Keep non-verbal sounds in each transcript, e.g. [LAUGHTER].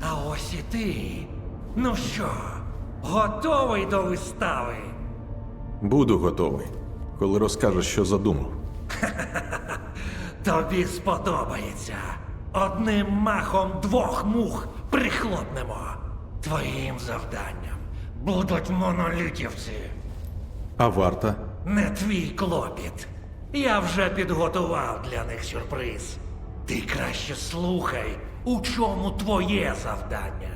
А ось і ти. Ну що, готовий до вистави? Буду готовий, коли розкажеш, що задумав. [LAUGHS] Тобі сподобається. Одним махом двох мух прихлопнемо. Твоїм завданням будуть монолітівці. А варта? Не твій клопіт. Я вже підготував для них сюрприз. Ти краще слухай, у чому твоє завдання.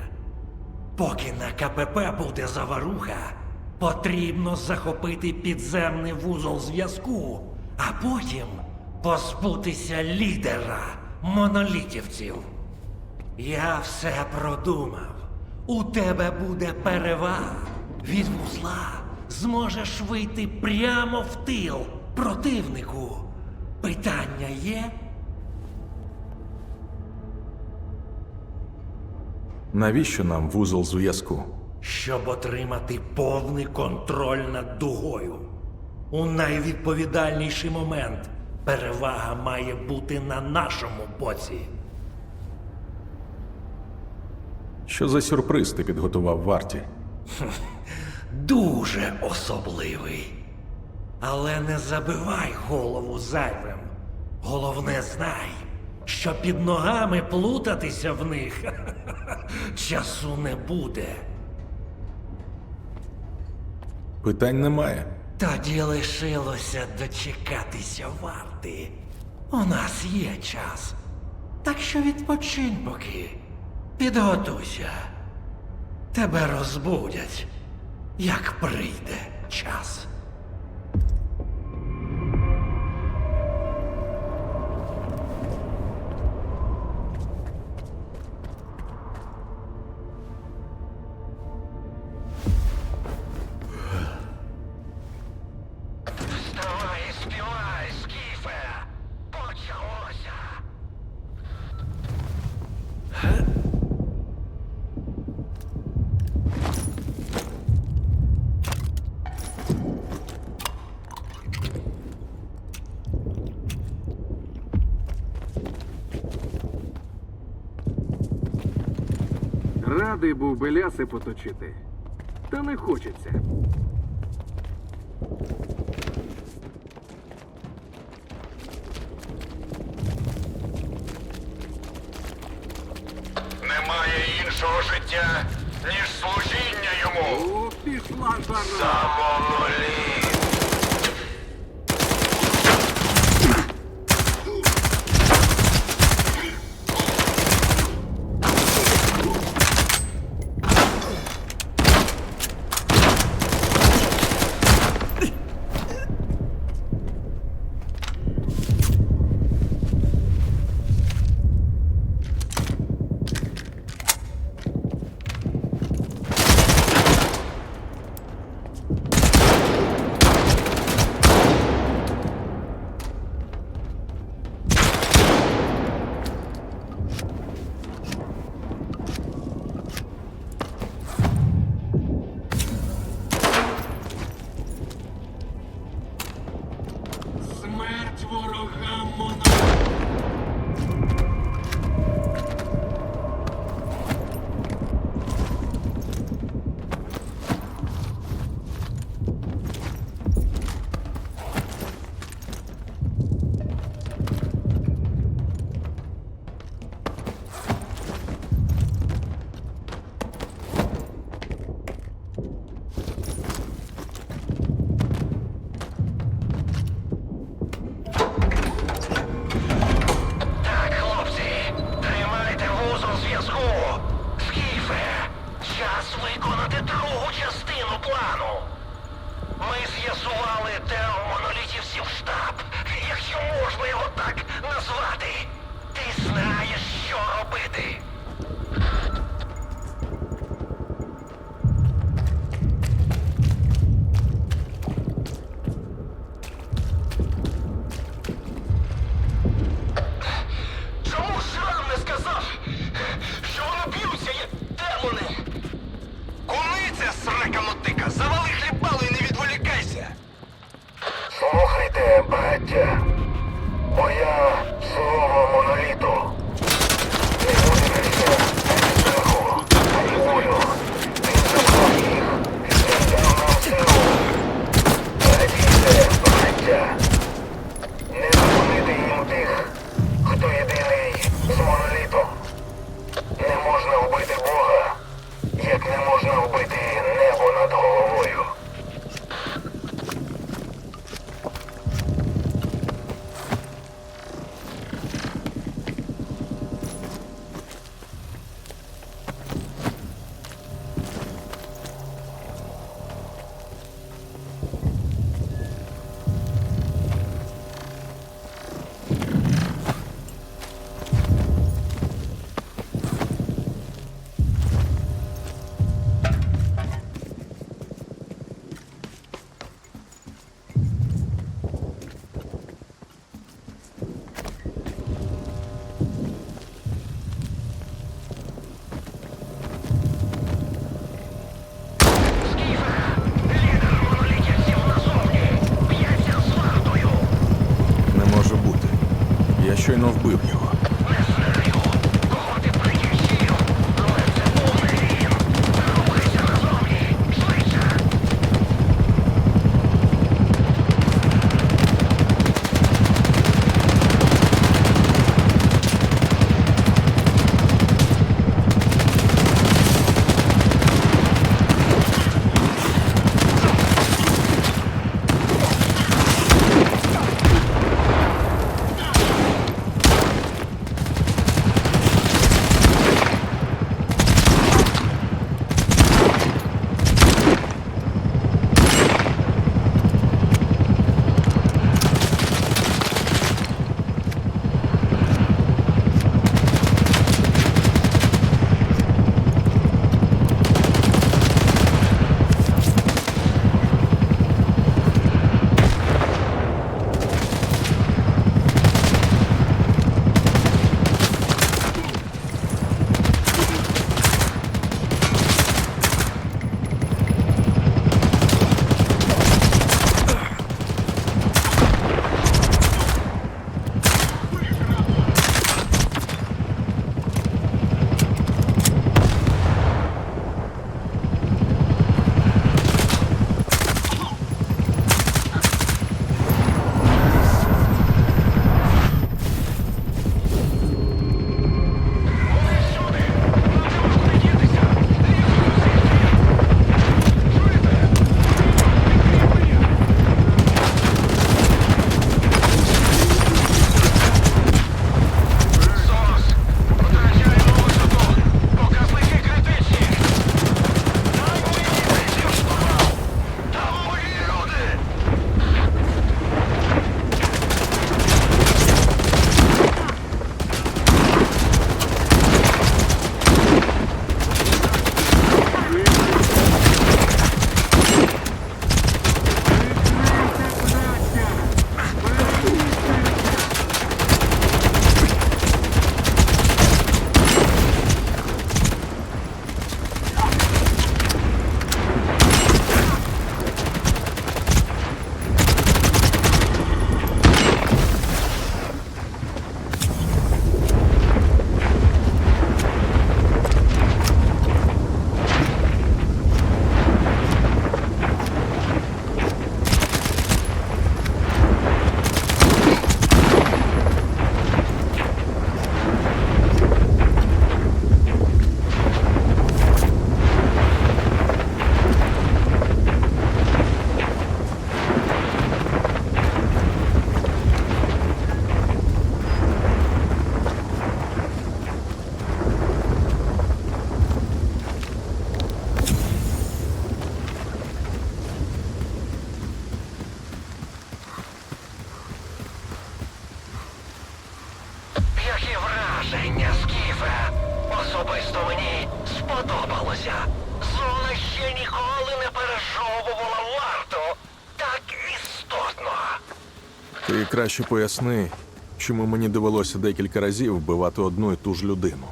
Поки на КПП буде заваруха, потрібно захопити підземний вузол зв'язку, а потім позбутися лідера монолітівців. Я все продумав. У тебе буде перевага. Від вузла зможеш вийти прямо в тил противнику. Питання є? Навіщо нам вузол зв'язку? щоб отримати повний контроль над дугою. У найвідповідальніший момент перевага має бути на нашому боці. Що за сюрприз ти підготував варті? [LAUGHS] Дуже особливий. Але не забивай голову зайвим. Головне знай, що під ногами плутатися в них [LAUGHS] часу не буде. Питань немає. Тоді лишилося дочекатися варти. У нас є час. Так що відпочинь поки. Підготуйся. Тебе розбудять, як прийде час. Радий був би ляси поточити. Та не хочеться. Немає іншого життя, ніж служіння йому. О, пішла жара! За Ти краще поясни, чому мені довелося декілька разів вбивати одну і ту ж людину.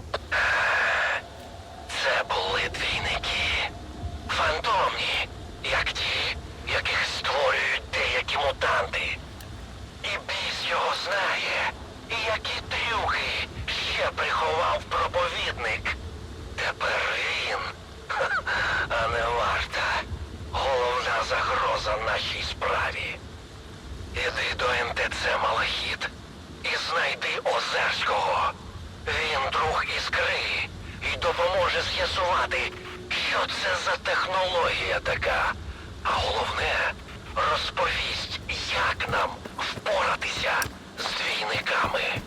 це технологія така. А головне, розповість, як нам впоратися з двійниками.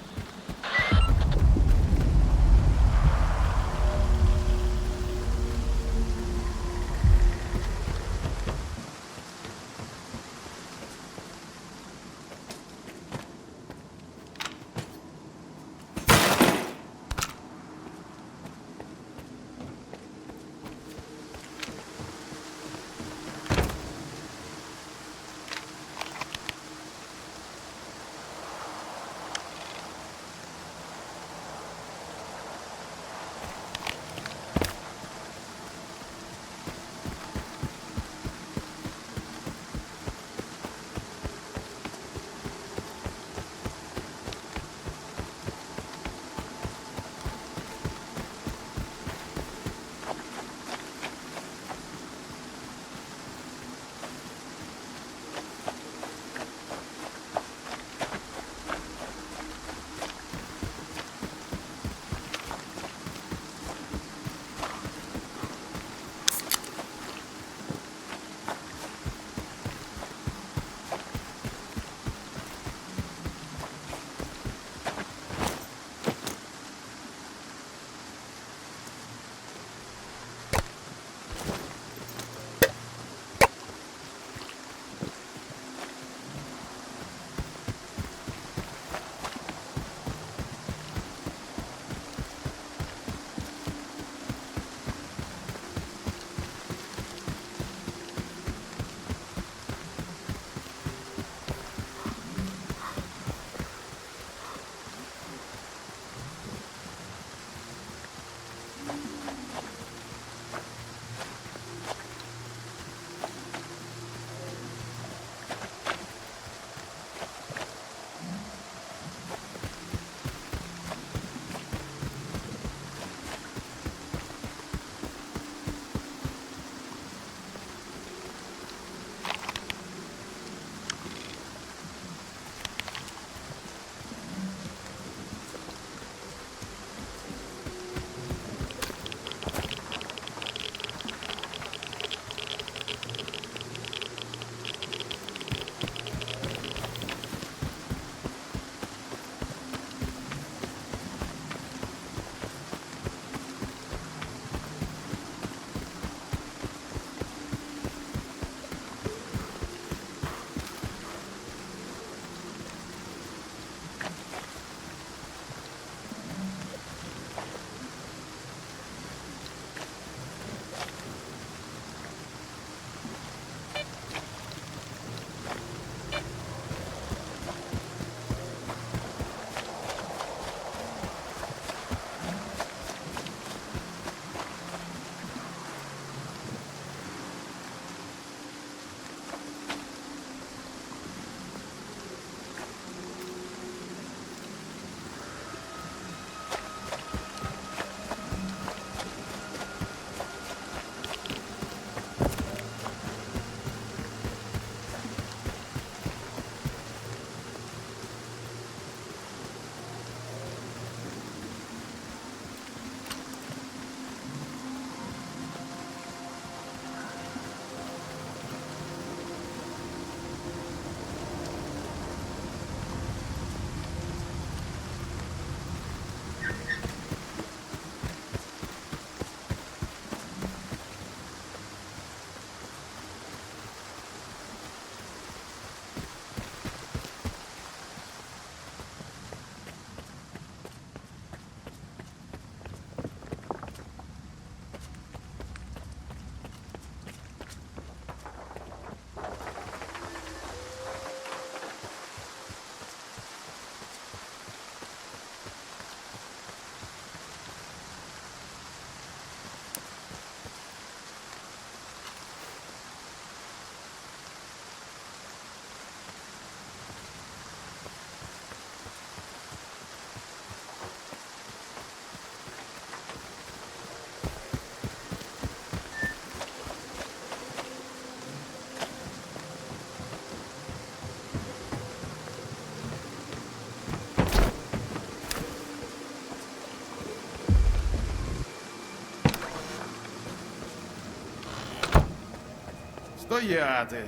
Стояти.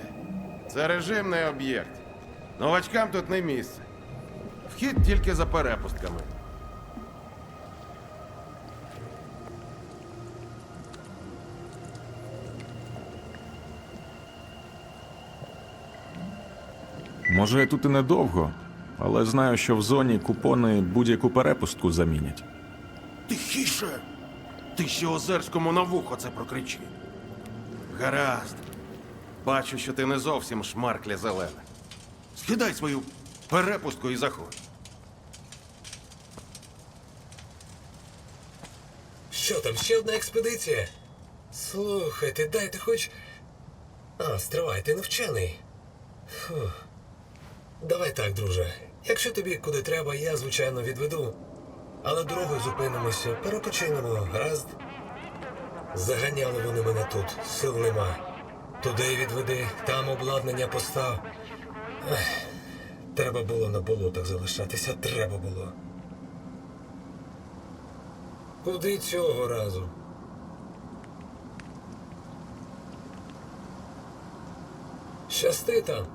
Це режимний об'єкт. Новачкам тут не місце. Вхід тільки за перепустками. Може, я тут і недовго, але знаю, що в зоні купони будь-яку перепустку замінять. Тихіше! Ти ще Озерському на вухо це прокричи. Гаразд. Бачу, що ти не зовсім шмаркля зелена. Скидай свою перепустку і заходь. Що там, ще одна експедиція? Слухайте, дайте хоч. А, стривай, ти не вчений. Давай так, друже. Якщо тобі куди треба, я, звичайно, відведу. Але дорогою зупинимося, перепочинемо, гаразд. Заганяли вони мене тут, сил нема. Туди відведи, там обладнання постав. Ех, треба було на болотах залишатися, треба було. Куди цього разу? Щасти там.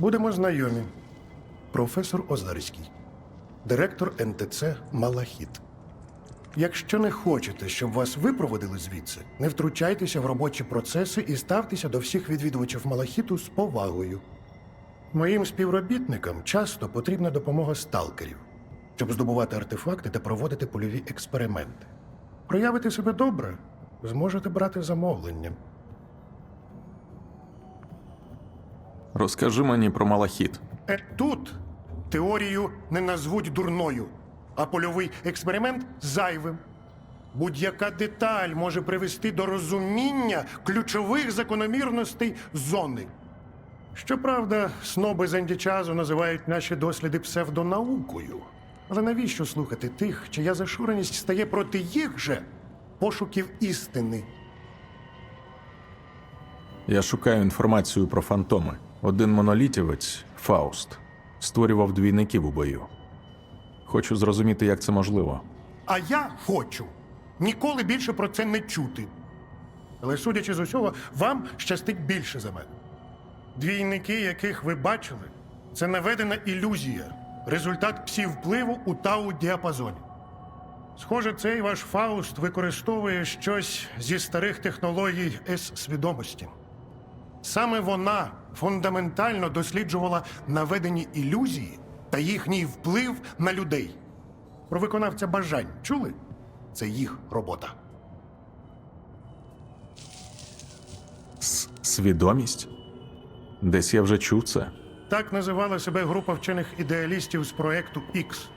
Будемо знайомі. Професор Озарський, директор НТЦ Малахіт. Якщо не хочете, щоб вас випроводили звідси, не втручайтеся в робочі процеси і ставтеся до всіх відвідувачів Малахіту з повагою. Моїм співробітникам часто потрібна допомога сталкерів, щоб здобувати артефакти та проводити польові експерименти. Проявити себе добре, зможете брати замовлення. Розкажи мені про малахіт. Е, тут теорію не назвуть дурною, а польовий експеримент зайвим. Будь-яка деталь може привести до розуміння ключових закономірностей зони. Щоправда, сноби з античазу називають наші досліди псевдонаукою. Але навіщо слухати тих, чия зашуреність стає проти їх же пошуків істини? Я шукаю інформацію про фантоми. Один монолітівець, Фауст, створював двійників у бою. Хочу зрозуміти, як це можливо. А я хочу ніколи більше про це не чути. Але, судячи з усього, вам щастить більше за мене. Двійники, яких ви бачили, це наведена ілюзія, результат псі-впливу у тау-діапазоні. Схоже, цей ваш Фауст використовує щось зі старих технологій С-свідомості. Саме вона фундаментально досліджувала наведені ілюзії та їхній вплив на людей. Про виконавця бажань чули? Це їх робота. С свідомість? Десь я вже чув це. Так називала себе група вчених ідеалістів з проекту X.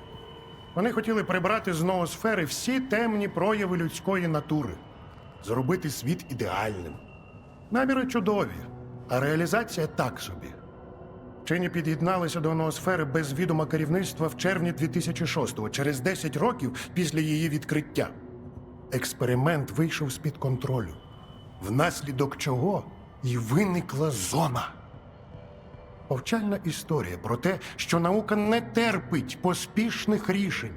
Вони хотіли прибрати з ноосфери всі темні прояви людської натури, зробити світ ідеальним. Наміри чудові, а реалізація так собі. Вчені під'єдналися до ноосфери без відома керівництва в червні 2006-го, через 10 років після її відкриття. Експеримент вийшов з-під контролю, внаслідок чого і виникла зона. Повчальна історія про те, що наука не терпить поспішних рішень.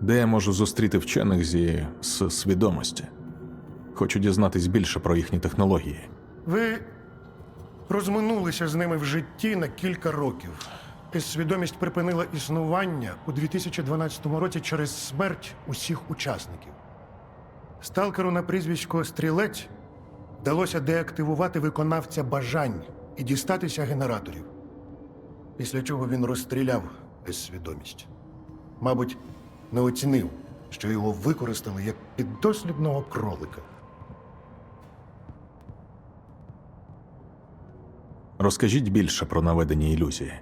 Де я можу зустріти вчених зі свідомості? Хочу дізнатись більше про їхні технології. Ви розминулися з ними в житті на кілька років. Свідомість припинила існування у 2012 році через смерть усіх учасників. Сталкеру на прізвисько Стрілець вдалося деактивувати виконавця бажань і дістатися генераторів. Після чого він розстріляв безсвідомість. Мабуть, не оцінив що його використали як піддослідного кролика. Розкажіть більше про наведені ілюзії.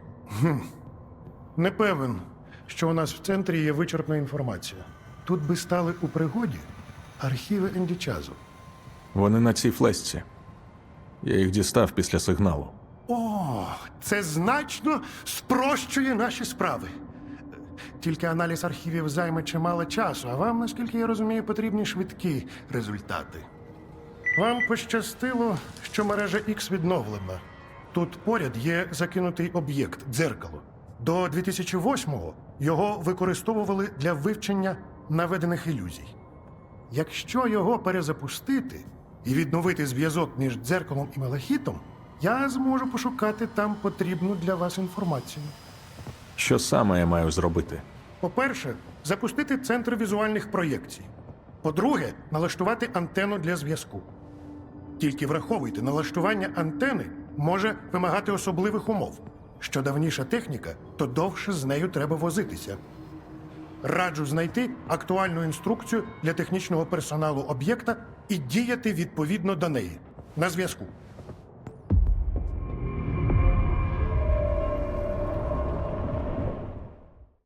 Не певен, що у нас в центрі є вичерпна інформація. Тут би стали у пригоді архіви Ендічазу. Вони на цій флесці. Я їх дістав після сигналу. О, це значно спрощує наші справи. Тільки аналіз архівів займе чимало часу, а вам, наскільки я розумію, потрібні швидкі результати. Вам пощастило, що мережа X відновлена. Тут поряд є закинутий об'єкт дзеркало. До 2008-го його використовували для вивчення наведених ілюзій. Якщо його перезапустити і відновити зв'язок між дзеркалом і малахітом, я зможу пошукати там потрібну для вас інформацію. Що саме я маю зробити? По-перше, запустити центр візуальних проєкцій. По-друге, налаштувати антенну для зв'язку. Тільки враховуйте, налаштування антени може вимагати особливих умов. Що давніша техніка, то довше з нею треба возитися. Раджу знайти актуальну інструкцію для технічного персоналу об'єкта і діяти відповідно до неї. На зв'язку.